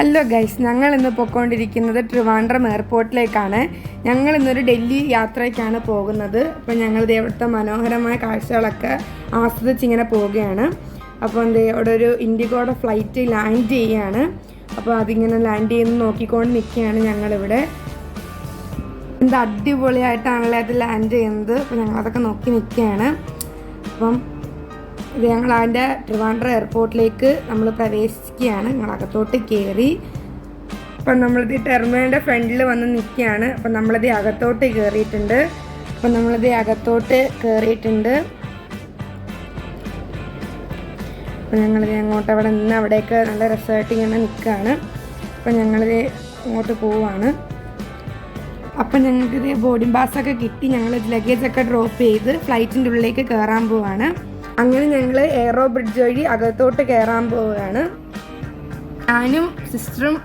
Hello guys ഞങ്ങൾ ഇന്ന് പൊയ്ക്കൊണ്ടിരിക്കുന്നത് ട്രിവാൻഡ്രം എയർപോർട്ടിലേക്കാണ്. ഞങ്ങൾ ഇന്നൊരു ഡൽഹി യാത്രയ്ക്കാണ് പോകുന്നത്. അപ്പോൾ ഞങ്ങൾ ഇവിടുത്തെ മനോഹരമായ കാഴ്ചകളൊക്കെ ആസ്വദിച്ച് ഇങ്ങനെ പോവുകയാണ്. അപ്പോൾ എന്താ അവിടെ ഒരു ഇൻഡിഗോയുടെ ഫ്ലൈറ്റ് ലാൻഡ് ചെയ്യുകയാണ് അപ്പോൾ അതിങ്ങനെ ലാൻഡ് ചെയ്യുന്ന നോക്കിക്കൊണ്ട് നിൽക്കുകയാണ് ഞങ്ങളിവിടെ. എന്താ അടിപൊളിയായിട്ടാണല്ലേ അത് ലാൻഡ് ചെയ്യുന്നത്? അപ്പോൾ ഞങ്ങളതൊക്കെ നോക്കി നിൽക്കുകയാണ്. അപ്പം ഇത് ഞങ്ങൾ അതിന്റെ ട്രിവാൻഡ്രം എയർപോർട്ടിലേക്ക് നമ്മൾ പ്രവേശിക്കുകയാണ്. ഞങ്ങൾ അകത്തോട്ട് കയറി. അപ്പം നമ്മളിത് ടെർമിനലിന്റെ ഫ്രണ്ടിൽ വന്ന് നിൽക്കുകയാണ്. അപ്പം നമ്മളിത് അകത്തോട്ട് കയറിയിട്ടുണ്ട്. അപ്പം നമ്മളിത് അകത്തോട്ട് കയറിയിട്ടുണ്ട്. അപ്പം ഞങ്ങളിത് അങ്ങോട്ട് അവിടെ നിന്ന് അവിടെയൊക്കെ നല്ല രസമായിട്ട് ഇങ്ങനെ നിൽക്കുകയാണ്. അപ്പം ഞങ്ങളിത് അങ്ങോട്ട് പോവുകയാണ്. അപ്പം ഞങ്ങൾക്കിത് ബോർഡിംഗ് പാസ്സൊക്കെ കിട്ടി. ഞങ്ങൾ ലഗേജൊക്കെ ഡ്രോപ്പ് ചെയ്ത് ഫ്ലൈറ്റിന്റെ ഉള്ളിലേക്ക് കയറാൻ പോവാണ് അങ്ങനെ ഞങ്ങൾ എയറോ ബ്രിഡ്ജ് വഴി അകത്തോട്ട് കയറാൻ പോവുകയാണ്. ഞാനും സിസ്റ്ററും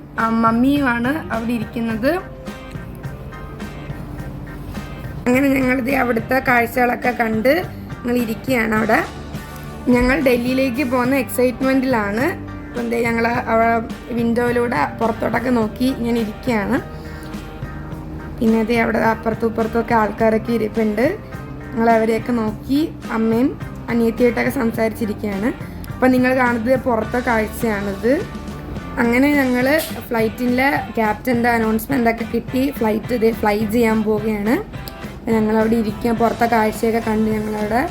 മമ്മിയുമാണ് അവിടെ ഇരിക്കുന്നത്. അങ്ങനെ ഞങ്ങളിത് അവിടുത്തെ കാഴ്ചകളൊക്കെ കണ്ട് ഞങ്ങൾ ഇരിക്കുകയാണ് അവിടെ. ഞങ്ങൾ ഡൽഹിയിലേക്ക് പോകുന്ന എക്സൈറ്റ്മെന്റിലാണ് എന്തേ ഞങ്ങൾ വിൻഡോയിലൂടെ പുറത്തോട്ടൊക്കെ നോക്കി ഞാൻ ഇരിക്കുകയാണ്. പിന്നെ അതേ അവിടെ അപ്പുറത്തും ഇപ്പുറത്തും ഒക്കെ ആൾക്കാരൊക്കെ ഇരിപ്പുണ്ട്. ഞങ്ങൾ അവരെയൊക്കെ നോക്കി അമ്മയും അനിയത്തിയായിട്ടൊക്കെ സംസാരിച്ചിരിക്കുകയാണ്. അപ്പം നിങ്ങൾ കാണുന്നത് പുറത്തെ കാഴ്ചയാണിത്. അങ്ങനെ ഞങ്ങൾ ഫ്ലൈറ്റിന്റെ ക്യാപ്റ്റന്റെ അനൗൺസ്മെന്റ് ഒക്കെ കിട്ടി. ഫ്ലൈറ്റ് ഇതേ ഫ്ലൈ ചെയ്യാൻ പോവുകയാണ്. ഞങ്ങളവിടെ ഇരിക്കുക പുറത്തെ കാഴ്ചയൊക്കെ കണ്ട് ഞങ്ങളവിടെ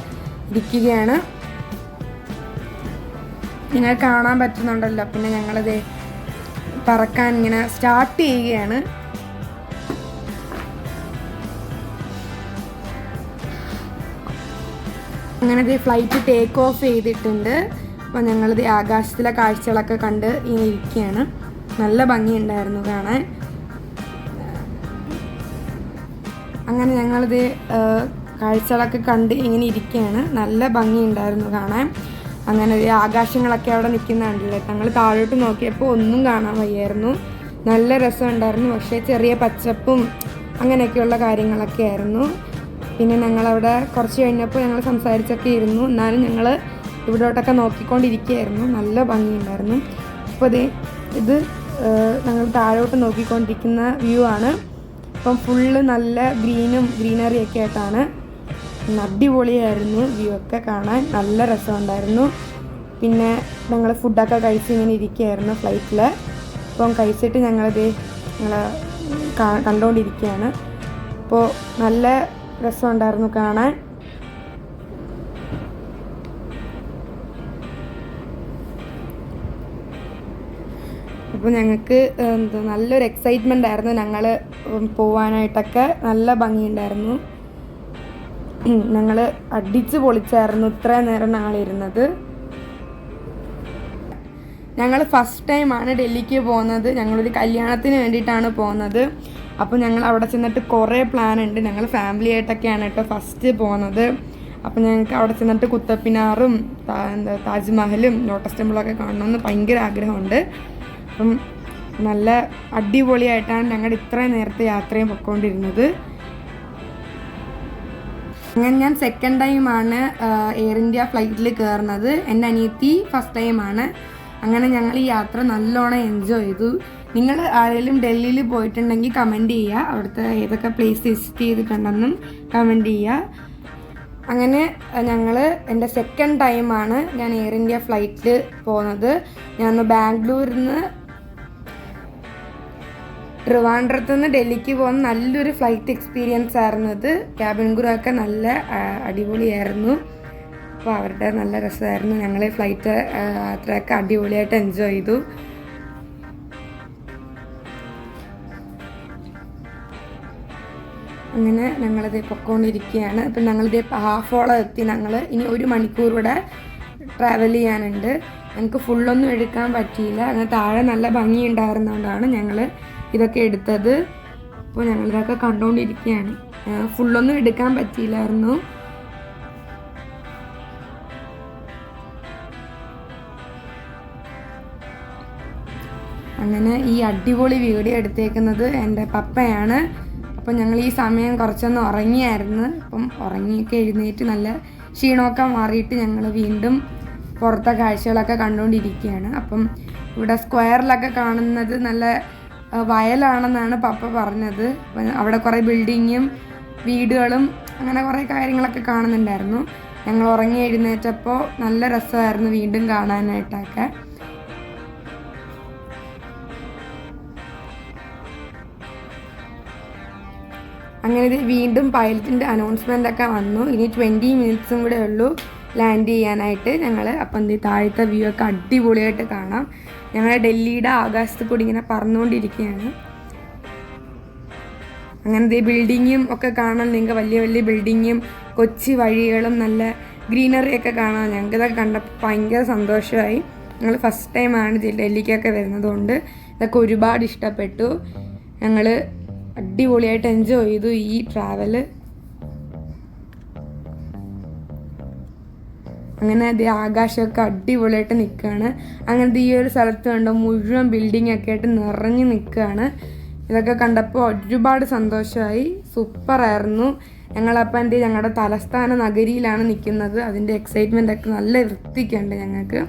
ഇരിക്കുകയാണ്. നിങ്ങൾ കാണാൻ പറ്റുന്നുണ്ടല്ലോ. പിന്നെ ഞങ്ങളിത് പറക്കാൻ ഇങ്ങനെ സ്റ്റാർട്ട് ചെയ്യുകയാണ്. അങ്ങനെ ഇത് ഫ്ലൈറ്റ് ടേക്ക് ഓഫ് ചെയ്തിട്ടുണ്ട്. അപ്പോൾ ഞങ്ങളിത് ആകാശത്തിലെ കാഴ്ചകളൊക്കെ കണ്ട് ഇങ്ങനെ ഇരിക്കുകയാണ്. നല്ല ഭംഗിയുണ്ടായിരുന്നു കാണാൻ. അങ്ങനെ ഞങ്ങളിത് കാഴ്ചകളൊക്കെ കണ്ട് ഇങ്ങനെ ഇരിക്കുകയാണ്. നല്ല ഭംഗിയുണ്ടായിരുന്നു കാണാൻ. അങ്ങനെ ആകാശങ്ങളൊക്കെ അവിടെ നിൽക്കുന്നുണ്ടല്ലോ ഞങ്ങൾ താഴോട്ട് നോക്കിയപ്പോൾ ഒന്നും കാണാൻ വയ്യായിരുന്നു. നല്ല രസമുണ്ടായിരുന്നു. പക്ഷേ ചെറിയ പച്ചപ്പും അങ്ങനെയൊക്കെയുള്ള കാര്യങ്ങളൊക്കെ ആയിരുന്നു. പിന്നെ ഞങ്ങളവിടെ കുറച്ച് കഴിഞ്ഞപ്പോൾ ഞങ്ങൾ സംസാരിച്ചൊക്കെ ഇരുന്നു. എന്നാലും ഞങ്ങൾ ഇവിടോട്ടൊക്കെ നോക്കിക്കൊണ്ടിരിക്കുകയായിരുന്നു. നല്ല ഭംഗിയുണ്ടായിരുന്നു. അപ്പോൾ അതേ ഇത് ഞങ്ങൾ താഴോട്ട് നോക്കിക്കൊണ്ടിരിക്കുന്ന വ്യൂ ആണ്. അപ്പം ഫുള്ള് നല്ല ഗ്രീനും ഗ്രീനറിയൊക്കെ ആയിട്ടാണ്. അടിപൊളിയായിരുന്നു വ്യൂ ഒക്കെ കാണാൻ. നല്ല രസമുണ്ടായിരുന്നു. പിന്നെ ഞങ്ങൾ ഫുഡൊക്കെ കഴിച്ച് ഇങ്ങനെ ഇരിക്കുകയായിരുന്നു ഫ്ലൈറ്റിൽ അപ്പം കഴിച്ചിട്ട് ഞങ്ങളത് ഞങ്ങൾ കണ്ടുകൊണ്ടിരിക്കുകയാണ് അപ്പോൾ നല്ല രസമുണ്ടായിരുന്നു കാണാൻ. അപ്പോൾ ഞങ്ങൾക്ക് എന്താ നല്ലൊരു എക്സൈറ്റ്മെന്റ് ആയിരുന്നു ഞങ്ങൾ പോവാനായിട്ടൊക്കെ. നല്ല ഭംഗിയുണ്ടായിരുന്നു. ഞങ്ങൾ അടിച്ച് പൊളിച്ചായിരുന്നു ഇത്രയും നേരം ഞങ്ങൾ ഇരുന്നത്. ഞങ്ങൾ ഫസ്റ്റ് ടൈമാണ് ഡൽഹിക്ക് പോകുന്നത്. ഞങ്ങളൊരു കല്യാണത്തിന് വേണ്ടിയിട്ടാണ് പോകുന്നത്. അപ്പോൾ ഞങ്ങൾ അവിടെ ചെന്നിട്ട് കുറേ പ്ലാൻ ഉണ്ട്. ഞങ്ങൾ ഫാമിലി ആയിട്ടൊക്കെയാണ് കേട്ടോ ഫസ്റ്റ് പോകുന്നത് അപ്പോൾ ഞങ്ങൾക്ക് അവിടെ ചെന്നിട്ട് കുത്തപ്പിനാറും എന്താ താജ്മഹലും ലോട്ടസ് ടെമ്പിളൊക്കെ കാണണമെന്ന് ഭയങ്കര ആഗ്രഹമുണ്ട്. അപ്പം നല്ല അടിപൊളിയായിട്ടാണ് ഞങ്ങൾ ഇത്രയും നേരത്തെ യാത്രയും പൊയ്ക്കൊണ്ടിരുന്നത് അങ്ങനെ ഞാൻ സെക്കൻഡ് ടൈമാണ് എയർ ഇന്ത്യ ഫ്ലൈറ്റിൽ കയറുന്നത് എന്റെ അനിയത്തി ഫസ്റ്റ് ടൈമാണ് അങ്ങനെ ഞങ്ങൾ ഈ യാത്ര നല്ലോണം എൻജോയ് ചെയ്തു. നിങ്ങൾ ആരെങ്കിലും ഡൽഹിയിൽ പോയിട്ടുണ്ടെങ്കിൽ കമന്റ് ചെയ്യുക അവിടുത്തെ ഏതൊക്കെ പ്ലേസ് വിസിറ്റ് ചെയ്തിട്ടുണ്ടെന്നും കമന്റ് ചെയ്യുക അങ്ങനെ ഞങ്ങൾ എന്റെ സെക്കൻഡ് ടൈമാണ് ഞാൻ എയർ ഇന്ത്യ ഫ്ലൈറ്റിൽ പോകുന്നത് ഞാൻ ബാംഗ്ലൂരിൽ നിന്ന് ട്രിവാൻഡ്രത്ത് നിന്ന് ഡൽഹിക്ക് പോകുന്ന നല്ലൊരു ഫ്ലൈറ്റ് എക്സ്പീരിയൻസ് ആയിരുന്നു ഇത് ക്യാബിൻ ക്രൂ ഒക്കെ നല്ല അടിപൊളിയായിരുന്നു. അപ്പോൾ അവരുടെ നല്ല രസമായിരുന്നു. ഞങ്ങൾ ഫ്ലൈറ്റ് യാത്രയൊക്കെ അടിപൊളിയായിട്ട് എൻജോയ് ചെയ്തു. അങ്ങനെ ഞങ്ങളിത് പൊക്കോണ്ടിരിക്കുകയാണ്. അപ്പം ഞങ്ങളിത് ഹാഫോളം എത്തി. ഞങ്ങൾ ഇനി ഒരു മണിക്കൂർ ഇവിടെ ട്രാവൽ ചെയ്യാനുണ്ട്. ഞങ്ങൾക്ക് ഫുള്ളൊന്നും എടുക്കാൻ പറ്റിയില്ല. അങ്ങനെ താഴെ നല്ല ഭംഗി ഉണ്ടായിരുന്നതുകൊണ്ടാണ് ഞങ്ങൾ ഇതൊക്കെ എടുത്തത്. അപ്പോൾ ഞങ്ങളിതൊക്കെ കണ്ടുകൊണ്ടിരിക്കുകയാണ് ഫുള്ളൊന്നും എടുക്കാൻ പറ്റിയില്ലായിരുന്നു. അങ്ങനെ ഈ അടിപൊളി വീഡിയോ എടുത്തേക്കുന്നത് എന്റെ പപ്പയാണ്. അപ്പം ഞങ്ങൾ ഈ സമയം കുറച്ചൊന്ന് ഉറങ്ങിയായിരുന്നു. അപ്പം ഉറങ്ങിയൊക്കെ എഴുന്നേറ്റ് നല്ല ക്ഷീണമൊക്കെ മാറിയിട്ട് ഞങ്ങൾ വീണ്ടും പുറത്തെ കാഴ്ചകളൊക്കെ കണ്ടുകൊണ്ടിരിക്കുകയാണ്. അപ്പം ഇവിടെ സ്ക്വയറിലൊക്കെ കാണുന്നത് നല്ല വയലാണെന്നാണ് പപ്പ പറഞ്ഞത്. അവിടെ കുറേ ബിൽഡിങ്ങും വീടുകളും അങ്ങനെ കുറേ കാര്യങ്ങളൊക്കെ കാണുന്നുണ്ടായിരുന്നു. ഞങ്ങൾ ഉറങ്ങി എഴുന്നേറ്റപ്പോൾ നല്ല രസമായിരുന്നു വീണ്ടും കാണാനായിട്ടൊക്കെ. അങ്ങനെ ഇത് വീണ്ടും പൈലറ്റിന്റെ അനൗൺസ്മെന്റ് ഒക്കെ വന്നു. ഇനി ട്വന്റി മിനിറ്റ്സും കൂടെ ഉള്ളൂ ലാൻഡ് ചെയ്യാനായിട്ട്. ഞങ്ങൾ അപ്പം എന്ത് താഴത്തെ വ്യൂ ഒക്കെ അടിപൊളിയായിട്ട് കാണാം. ഞങ്ങൾ ഡൽഹിയുടെ ആകാശത്ത് കൂടി ഇങ്ങനെ പറന്നുകൊണ്ടിരിക്കുകയാണ്. അങ്ങനത്തെ ബിൽഡിങ്ങും ഒക്കെ കാണാൻ നിങ്ങൾക്ക് വലിയ വലിയ ബിൽഡിങ്ങും കൊച്ചി വഴികളും നല്ല ഗ്രീനറി ഒക്കെ കാണാൻ ഞങ്ങൾക്ക് ഇതൊക്കെ കണ്ടപ്പോൾ ഭയങ്കര സന്തോഷമായി. ഞങ്ങൾ ഫസ്റ്റ് ടൈമാണ് ഡൽഹിക്കൊക്കെ വരുന്നതുകൊണ്ട് ഇതൊക്കെ ഒരുപാട് ഇഷ്ടപ്പെട്ടു. ഞങ്ങൾ അടിപൊളിയായിട്ട് എൻജോയ് ചെയ്തു ഈ ട്രാവൽ അങ്ങനെ അത് ആകാശമൊക്കെ അടിപൊളിയായിട്ട് നിൽക്കുകയാണ് അങ്ങനത്തെ ഈ ഒരു സ്ഥലത്ത് കണ്ടോ മുഴുവൻ ബിൽഡിംഗ് ഒക്കെ ആയിട്ട് നിറഞ്ഞു നിൽക്കുകയാണ് ഇതൊക്കെ കണ്ടപ്പോൾ ഒരുപാട് സന്തോഷമായി സൂപ്പറായിരുന്നു ഞങ്ങളപ്പം ചെയ്യും, ഞങ്ങളുടെ തലസ്ഥാന നഗരിയിലാണ് നിൽക്കുന്നത് അതിന്റെ എക്സൈറ്റ്മെന്റ് ഒക്കെ നല്ല വൃത്തിക്കുണ്ട് ഞങ്ങൾക്ക്.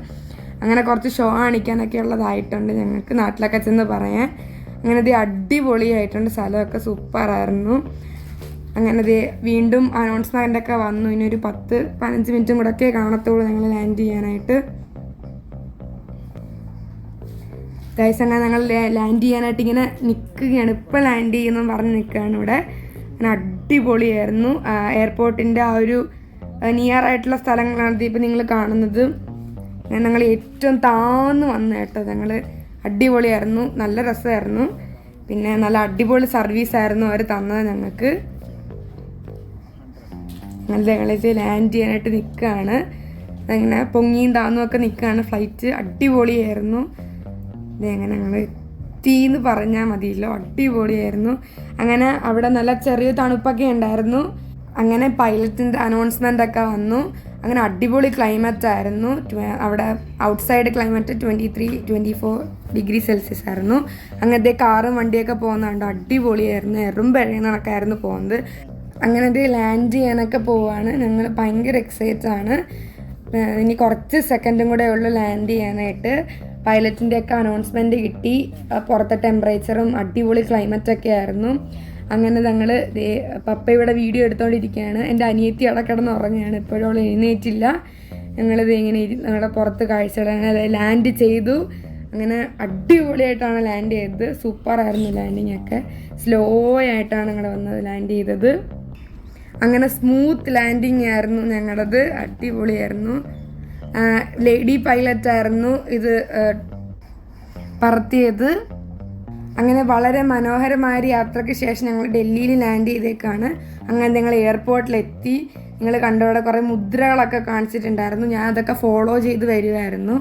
അങ്ങനെ കുറച്ച് ഷോ കാണിക്കാനൊക്കെ ഉള്ളതായിട്ടുണ്ട് ഞങ്ങൾക്ക്. നാട്ടിലൊക്കെ ചെന്ന് പറയാൻ. അങ്ങനെ ഇത് അടിപൊളിയായിട്ടുണ്ട്. സ്ഥലമൊക്കെ സൂപ്പറായിരുന്നു. അങ്ങനെ ദേ വീണ്ടും അനൗൺസ്മെന്റ് ഒക്കെ വന്നു. ഇനി ഒരു പത്ത് പതിനഞ്ച് മിനിറ്റും കൂടെ ഒക്കെ കാണത്തുള്ളൂ ഞങ്ങൾ ലാൻഡ് ചെയ്യാനായിട്ട്. ഗൈസ് അങ്ങനെ ഞങ്ങൾ ലാൻഡ് ചെയ്യാനായിട്ട് ഇങ്ങനെ നിൽക്കുകയാണ് ഇപ്പോൾ ലാൻഡ് ചെയ്യുന്നു പറഞ്ഞ് നിൽക്കുകയാണ് ഇവിടെ. അങ്ങനെ അടിപൊളിയായിരുന്നു. എയർപോർട്ടിന്റെ ആ ഒരു നിയർ ആയിട്ടുള്ള സ്ഥലങ്ങളാണ് ഇപ്പോൾ നിങ്ങൾ കാണുന്നത്. ഞങ്ങൾ ഏറ്റവും താന്ന് വന്നു കേട്ടോ ഞങ്ങൾ അടിപൊളിയായിരുന്നു നല്ല രസമായിരുന്നു. പിന്നെ നല്ല അടിപൊളി സർവീസ് ആയിരുന്നു അവർ തന്നത് ഞങ്ങൾക്ക്. നല്ല ഞങ്ങളിത് ലാൻഡ് ചെയ്യാനായിട്ട് നിൽക്കുകയാണ് അങ്ങനെ പൊങ്ങിയും താന്നും ഒക്കെ നിൽക്കുകയാണ് ഫ്ലൈറ്റ് അടിപൊളിയായിരുന്നു. അങ്ങനെ ഞങ്ങൾ എത്തിയെന്ന് പറഞ്ഞാൽ മതിയല്ലോ അടിപൊളിയായിരുന്നു. അങ്ങനെ അവിടെ നല്ല ചെറിയ തണുപ്പൊക്കെ ഉണ്ടായിരുന്നു. അങ്ങനെ പൈലറ്റിന്റെ അനൗൺസ്മെന്റ് ഒക്കെ വന്നു. അങ്ങനെ അടിപൊളി ക്ലൈമറ്റ് ആയിരുന്നു. അവിടെ outside climate twenty three twenty four degree Celsius ആയിരുന്നു. അങ്ങനത്തെ കാറും വണ്ടിയൊക്കെ പോകുന്നതുകൊണ്ട് അടിപൊളിയായിരുന്നു. എറും പിഴയുന്നതൊക്കെയായിരുന്നു പോകുന്നത്. അങ്ങനെ ഇത് ലാൻഡ് ചെയ്യാനൊക്കെ പോവാണ്. ഞങ്ങൾ ഭയങ്കര എക്സൈറ്റഡ് ആണ്. ഇനി കുറച്ച് സെക്കൻഡും കൂടെ ഉള്ളു ലാൻഡ് ചെയ്യാനായിട്ട്. പൈലറ്റിന്റെ ഒക്കെ അനൗൺസ്മെന്റ് കിട്ടി. പുറത്തെ ടെമ്പറേച്ചറും അടിപൊളി ക്ലൈമറ്റ് ഒക്കെ ആയിരുന്നു. അങ്ങനെ ഞങ്ങൾ പപ്പ ഇവിടെ വീഡിയോ എടുത്തുകൊണ്ടിരിക്കുകയാണ് എന്റെ അനിയത്തി അവിടെ കിടന്ന് ഉറങ്ങുകയാണ്. ഇപ്പോഴും അവൾ എഴുന്നേറ്റില്ല. ഞങ്ങളിത് ഇങ്ങനെ ഞങ്ങളുടെ പുറത്ത് കാഴ്ചകൾ ലാൻഡ് ചെയ്തു. അങ്ങനെ അടിപൊളിയായിട്ടാണ് ലാൻഡ് ചെയ്തത്. സൂപ്പറായിരുന്നു ലാൻഡിങ് ഒക്കെ. സ്ലോ ആയിട്ടാണ് ഞങ്ങൾ വന്നത് ലാൻഡ് ചെയ്തത്. അങ്ങനെ സ്മൂത്ത് ലാൻഡിങ് ആയിരുന്നു ഞങ്ങളത്. അടിപൊളിയായിരുന്നു. ലേഡി പൈലറ്റ് ആയിരുന്നു ഇത് പറത്തിയത്. അങ്ങനെ വളരെ മനോഹരമായ യാത്രയ്ക്ക് ശേഷം ഞങ്ങൾ ഡൽഹിയിൽ ലാൻഡ് ചെയ്തേക്കാണ്. അങ്ങനെ ഞങ്ങൾ എയർപോർട്ടിലെത്തി നിങ്ങൾ കണ്ടവിടെ കുറേ മുദ്രകളൊക്കെ കാണിച്ചിട്ടുണ്ടായിരുന്നു. ഞാൻ അതൊക്കെ ഫോളോ ചെയ്ത് വരുമായിരുന്നു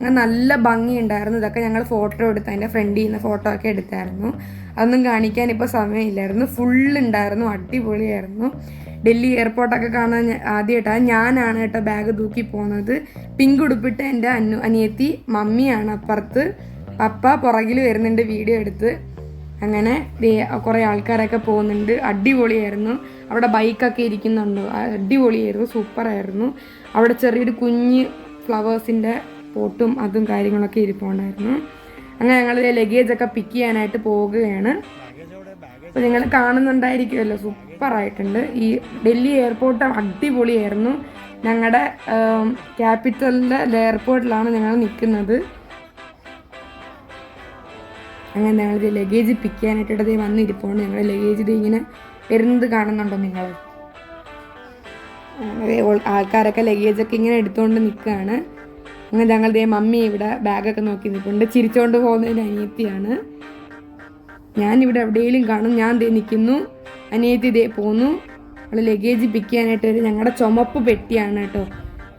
അങ്ങനെ നല്ല ഭംഗിയുണ്ടായിരുന്നു ഇതൊക്കെ ഞങ്ങൾ ഫോട്ടോ എടുത്ത് അതിന്റെ ഫ്രണ്ടിൽ നിന്ന് ഫോട്ടോ ഒക്കെ എടുത്തായിരുന്നു. അതൊന്നും കാണിക്കാൻ ഇപ്പോൾ സമയമില്ലായിരുന്നു. ഫുൾ ഉണ്ടായിരുന്നു. അടിപൊളിയായിരുന്നു. ഡൽഹി എയർപോർട്ടൊക്കെ കാണാൻ ആദ്യമായിട്ടാണ് ഞാനാണ് കേട്ടോ ബാഗ് തൂക്കി പോകുന്നത് പിങ്ക് ഉടുപ്പിട്ട് എന്റെ അന്നു അനിയത്തി മമ്മിയാണ് അപ്പുറത്ത്. പപ്പ പുറകിൽ വരുന്നുണ്ട് വീഡിയോ എടുത്ത്. അങ്ങനെ കുറേ ആൾക്കാരൊക്കെ പോകുന്നുണ്ട്. അടിപൊളിയായിരുന്നു. അവിടെ ബൈക്കൊക്കെ ഇരിക്കുന്നുണ്ട്. അടിപൊളിയായിരുന്നു. സൂപ്പറായിരുന്നു അവിടെ ചെറിയൊരു കുഞ്ഞ് ഫ്ലവേഴ്സിന്റെ പോട്ടും അതും കാര്യങ്ങളൊക്കെ ഇരിപ്പുണ്ടായിരുന്നു അങ്ങനെ ഞങ്ങൾ ലഗേജ് ഒക്കെ പിക്ക് ചെയ്യാനായിട്ട് പോവുകയാണ്. അപ്പോൾ നിങ്ങൾ കാണുന്നുണ്ടായിരിക്കുമല്ലോ സൂപ്പറായിട്ടുണ്ട്. ഈ ഡൽഹി എയർപോർട്ട് അടിപൊളിയായിരുന്നു. ഞങ്ങളുടെ ക്യാപിറ്റലിലെ എയർപോർട്ടിലാണ് ഞങ്ങൾ നിൽക്കുന്നത് അങ്ങനെ ഞങ്ങൾ ലഗേജ് പിക്ക് ചെയ്യാനായിട്ട് ഇടതേ വന്നിരിപ്പുണ്ട്. ഞങ്ങൾ ലഗേജ് ഇത് ഇങ്ങനെ വരുന്നത് കാണുന്നുണ്ടോ നിങ്ങൾ? ആൾക്കാരൊക്കെ ലഗേജൊക്കെ ഇങ്ങനെ എടുത്തുകൊണ്ട് നിൽക്കുകയാണ് അങ്ങനെ ഞങ്ങളുടെ മമ്മി ഇവിടെ ബാഗൊക്കെ നോക്കി നിൽപ്പുണ്ട്. ചിരിച്ചുകൊണ്ട് പോകുന്നതിന്റെ അനിയത്തിയാണ്. ഞാനിവിടെ എവിടെയെങ്കിലും കാണും. ഞാൻ ദേ നിൽക്കുന്നു. അനിയത്തി ദേ പോന്നു. അവൾ ലഗേജ് പിക്ക് ചെയ്യാനായിട്ട് ഒരു ഞങ്ങളുടെ ചുമപ്പ് പെട്ടിയാണ് കേട്ടോ.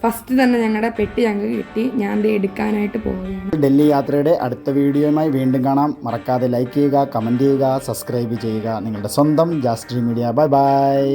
ഫസ്റ്റ് തന്നെ ഞങ്ങളുടെ പെട്ടി ഞങ്ങൾക്ക് കിട്ടി. ഞാൻ ദേ എടുക്കാനായിട്ട് പോവുകയാണ്. ഡൽഹി യാത്രയുടെ അടുത്ത വീഡിയോയുമായി വീണ്ടും കാണാം. മറക്കാതെ ലൈക്ക് ചെയ്യുക കമന്റ് ചെയ്യുക സബ്സ്ക്രൈബ് ചെയ്യുക. നിങ്ങളുടെ സ്വന്തം ജാസ്ട്രി മീഡിയ. Bye bye